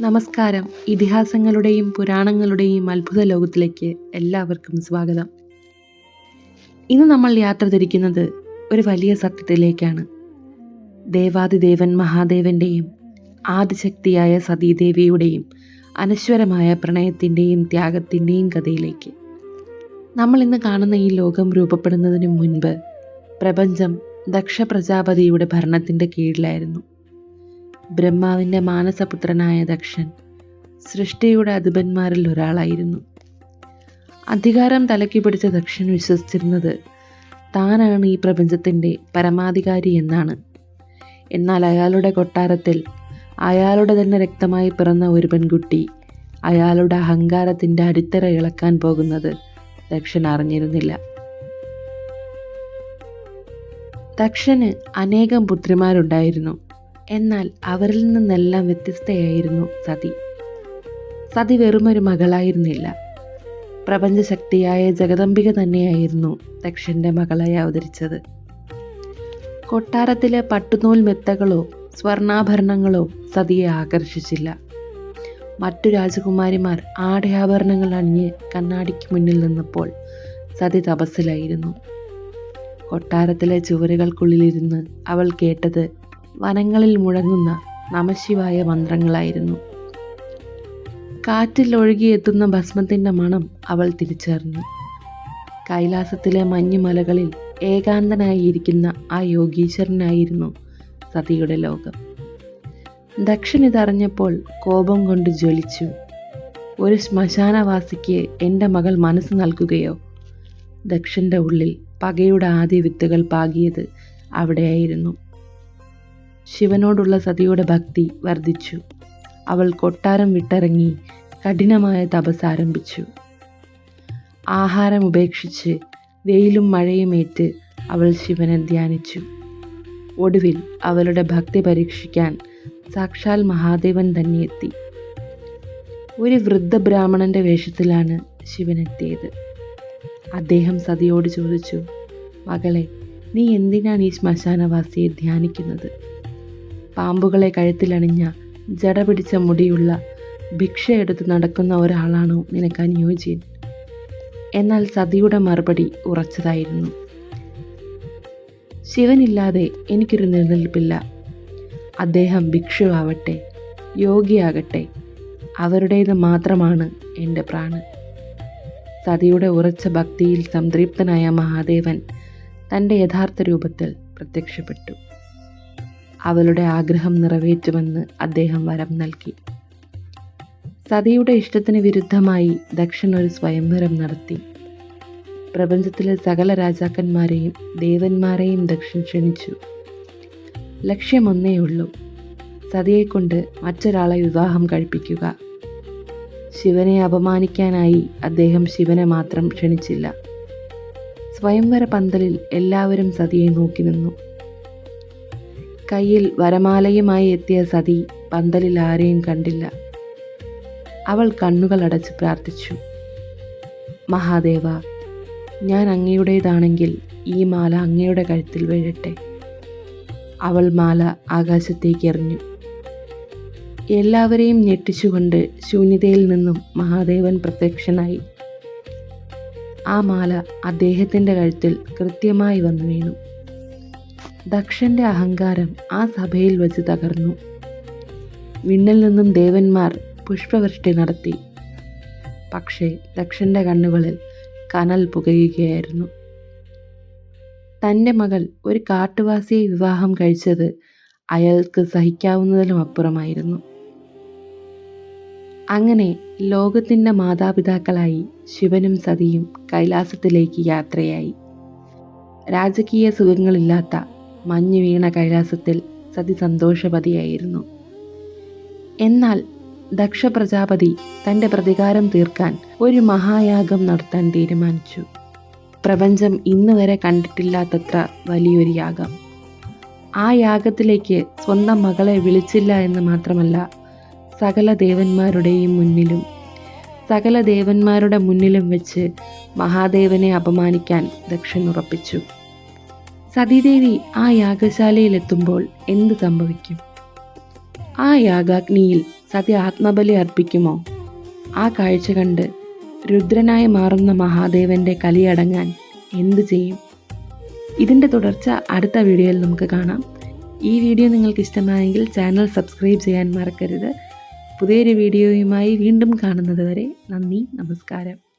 നമസ്കാരം. ഇതിഹാസങ്ങളുടെയും പുരാണങ്ങളുടെയും അത്ഭുത ലോകത്തിലേക്ക് എല്ലാവർക്കും സ്വാഗതം. ഇന്ന് നമ്മൾ യാത്ര തിരിക്കുന്നത് ഒരു വലിയ സത്യത്തിലേക്കാണ്. ദേവാദിദേവൻ മഹാദേവന്റെയും ആദിശക്തിയായ സതീദേവിയുടെയും അനശ്വരമായ പ്രണയത്തിന്റെയും ത്യാഗത്തിന്റെയും കഥയിലേക്ക്. നമ്മൾ ഇന്ന് കാണുന്ന ഈ ലോകം രൂപപ്പെടുന്നതിന് മുൻപ് പ്രപഞ്ചം ദക്ഷ പ്രജാപതിയുടെ ഭരണത്തിന്റെ കീഴിലായിരുന്നു. ബ്രഹ്മാവിന്റെ മാനസപുത്രനായ ദക്ഷൻ സൃഷ്ടിയുടെ അധിപന്മാരിൽ ഒരാളായിരുന്നു. അധികാരം തലയ്ക്ക് പിടിച്ച ദക്ഷൻ വിശ്വസിച്ചിരുന്നത് താനാണ് ഈ പ്രപഞ്ചത്തിന്റെ പരമാധികാരി എന്നാണ്. എന്നാൽ അയാളുടെ കൊട്ടാരത്തിൽ അയാളുടെ തന്നെ രക്തമായി പിറന്ന ഒരു പെൺകുട്ടി അയാളുടെ അഹങ്കാരത്തിന്റെ അടിത്തറ ഇളക്കാൻ പോകുന്നത് ദക്ഷൻ അറിഞ്ഞിരുന്നില്ല. ദക്ഷന് അനേകം പുത്രിമാരുണ്ടായിരുന്നു. എന്നാൽ അവരിൽ നിന്നെല്ലാം വ്യത്യസ്തയായിരുന്നു സതി. സതി വെറുമൊരു മകളായിരുന്നില്ല. പ്രപഞ്ചശക്തിയായ ജഗദംബിക തന്നെയായിരുന്നു ദക്ഷന്റെ മകളായി അവതരിച്ചത്. കൊട്ടാരത്തിലെ പട്ടുനൂൽ മെത്തകളോ സ്വർണാഭരണങ്ങളോ സതിയെ ആകർഷിച്ചില്ല. മറ്റു രാജകുമാരിമാർ ആടയാഭരണങ്ങൾ അണിഞ്ഞ് കണ്ണാടിക്ക് മുന്നിൽ നിന്നപ്പോൾ സതി തപസ്സിലായിരുന്നു. കൊട്ടാരത്തിലെ ചുവരുകൾക്കുള്ളിലിരുന്ന് അവൾ കേട്ടത് വനങ്ങളിൽ മുഴങ്ങുന്ന നമശിവായ മന്ത്രങ്ങളായിരുന്നു. കാറ്റിൽ ഒഴുകിയെത്തുന്ന ഭസ്മത്തിന്റെ മണം അവൾ തിരിച്ചറിഞ്ഞു. കൈലാസത്തിലെ മഞ്ഞുമലകളിൽ ഏകാന്തനായിരിക്കുന്ന ആ യോഗീശ്വരനായിരുന്നു സതിയുടെ ലോകം. ദക്ഷൻ ഇതറിഞ്ഞപ്പോൾ കോപം കൊണ്ട് ജ്വലിച്ചു. ഒരു ശ്മശാനവാസിക്ക് എന്റെ മകൾ മനസ്സ് നൽകുകയോ? ദക്ഷിന്റെ ഉള്ളിൽ പകയുടെ ആദ്യ വിത്തുകൾ പാകിയത് അവിടെയായിരുന്നു. ശിവനോടുള്ള സതിയുടെ ഭക്തി വർദ്ധിച്ചു. അവൾ കൊട്ടാരം വിട്ടിറങ്ങി കഠിനമായ തപസ് ആരംഭിച്ചു. ആഹാരം ഉപേക്ഷിച്ച് വെയിലും മഴയുമേറ്റ് അവൾ ശിവനെ ധ്യാനിച്ചു. ഒടുവിൽ അവളുടെ ഭക്തി പരീക്ഷിക്കാൻ സാക്ഷാൽ മഹാദേവൻ തന്നെ എത്തി. ഒരു വൃദ്ധ ബ്രാഹ്മണന്റെ വേഷത്തിലാണ് ശിവനെത്തിയത് അദ്ദേഹം സതിയോട് ചോദിച്ചു മകളെ നീ എന്തിനാണ് ഈ ശ്മശാനവാസിയെ ധ്യാനിക്കുന്നത്? പാമ്പുകളെ കഴുത്തിലണിഞ്ഞ ജട പിടിച്ച മുടിയുള്ള ഭിക്ഷ ഭിക്ഷയെടുത്ത് നടക്കുന്ന ഒരാളാണോ നിനക്ക് അനുയോജ്യൻ? എന്നാൽ സതിയുടെ മറുപടി ഉറച്ചതായിരുന്നു. ശിവനില്ലാതെ എനിക്കൊരു നിലനിൽപ്പില്ല. അദ്ദേഹം ഭിക്ഷുവാവട്ടെ യോഗിയാകട്ടെ അവരുടേത് മാത്രമാണ് എന്റെ പ്രാണൻ സതിയുടെ ഉറച്ച ഭക്തിയിൽ സംതൃപ്തനായ മഹാദേവൻ തന്റെ യഥാർത്ഥ രൂപത്തിൽ പ്രത്യക്ഷപ്പെട്ടു. അവളുടെ ആഗ്രഹം നിറവേറ്റുമെന്ന് അദ്ദേഹം വരം നൽകി. സതിയുടെ ഇഷ്ടത്തിന് വിരുദ്ധമായി ദക്ഷൻ ഒരു സ്വയംവരം നടത്തി. പ്രപഞ്ചത്തിലെ സകല രാജാക്കന്മാരെയും ദേവന്മാരെയും ദക്ഷൻ ക്ഷണിച്ചു. ലക്ഷ്യമൊന്നേ ഉള്ളൂ സതിയെക്കൊണ്ട് മറ്റൊരാളെ വിവാഹം കഴിപ്പിക്കുക. ശിവനെ അപമാനിക്കാനായി അദ്ദേഹം ശിവനെ മാത്രം ക്ഷണിച്ചില്ല. സ്വയംവര പന്തലിൽ എല്ലാവരും സതിയെ നോക്കി നിന്നു. കയ്യിൽ വരമാലയുമായി എത്തിയ സതി പന്തലിൽ ആരെയും കണ്ടില്ല. അവൾ കണ്ണുകൾ അടച്ച് പ്രാർത്ഥിച്ചു. മഹാദേവ ഞാൻ അങ്ങയുടേതാണെങ്കിൽ ഈ മാല അങ്ങയുടെ കഴുത്തിൽ വീഴട്ടെ. അവൾ മാല ആകാശത്തേക്ക് എറിഞ്ഞു. എല്ലാവരെയും ഞെട്ടിച്ചുകൊണ്ട് ശൂന്യതയിൽ നിന്നും മഹാദേവൻ പ്രത്യക്ഷനായി. ആ മാല അദ്ദേഹത്തിന്റെ കഴുത്തിൽ കൃത്യമായി വന്നു വീണു. ദക്ഷന്റെ അഹങ്കാരം ആ സഭയിൽ വച്ച് തകർന്നു. വിണ്ണിൽ നിന്നും ദേവന്മാർ പുഷ്പവൃഷ്ടി നടത്തി. പക്ഷേ ദക്ഷന്റെ കണ്ണുകളിൽ കനൽ പുകയുകയായിരുന്നു. തന്റെ മകൾ ഒരു കാട്ടുവാസിയെ വിവാഹം കഴിച്ചത് അയാൾക്ക് സഹിക്കാവുന്നതിലും അപ്പുറമായിരുന്നു. അങ്ങനെ ലോകത്തിന്റെ മാതാപിതാക്കളായി ശിവനും സതിയും കൈലാസത്തിലേക്ക് യാത്രയായി. രാജകീയ സുഖങ്ങളില്ലാത്ത മഞ്ഞു വീണ കൈലാസത്തിൽ സതി സന്തോഷവതിയായിരുന്നു എന്നാൽ ദക്ഷ പ്രജാപതി തന്റെ പ്രതികാരം തീർക്കാൻ ഒരു മഹായാഗം നടത്താൻ തീരുമാനിച്ചു. പ്രപഞ്ചം ഇന്ന് വരെ കണ്ടിട്ടില്ലാത്തത്ര വലിയൊരു യാഗം. ആ യാഗത്തിലേക്ക് സ്വന്തം മകളെ വിളിച്ചില്ല എന്ന് മാത്രമല്ല സകല ദേവന്മാരുടെയും മുന്നിലും സകല ദേവന്മാരുടെ മുന്നിലും വെച്ച് മഹാദേവനെ അപമാനിക്കാൻ ദക്ഷൻ ഉറപ്പിച്ചു. സതീദേവി ആ യാഗശാലയിലെത്തുമ്പോൾ എന്ത് സംഭവിക്കും? ആ യാഗാഗ്നിയിൽ സതി ആത്മബലി അർപ്പിക്കുമോ? ആ കാഴ്ച കണ്ട് രുദ്രനായി മാറുന്ന മഹാദേവന്റെ കലിയടങ്ങാൻ എന്തു ചെയ്യും? ഇതിന്റെ തുടർച്ച അടുത്ത വീഡിയോയിൽ നമുക്ക് കാണാം. ഈ വീഡിയോ നിങ്ങൾക്ക് ഇഷ്ടമായെങ്കിൽ ചാനൽ സബ്സ്ക്രൈബ് ചെയ്യാൻ മറക്കരുത്. പുതിയൊരു വീഡിയോയുമായി വീണ്ടും കാണുന്നത് വരെ നന്ദി നമസ്കാരം.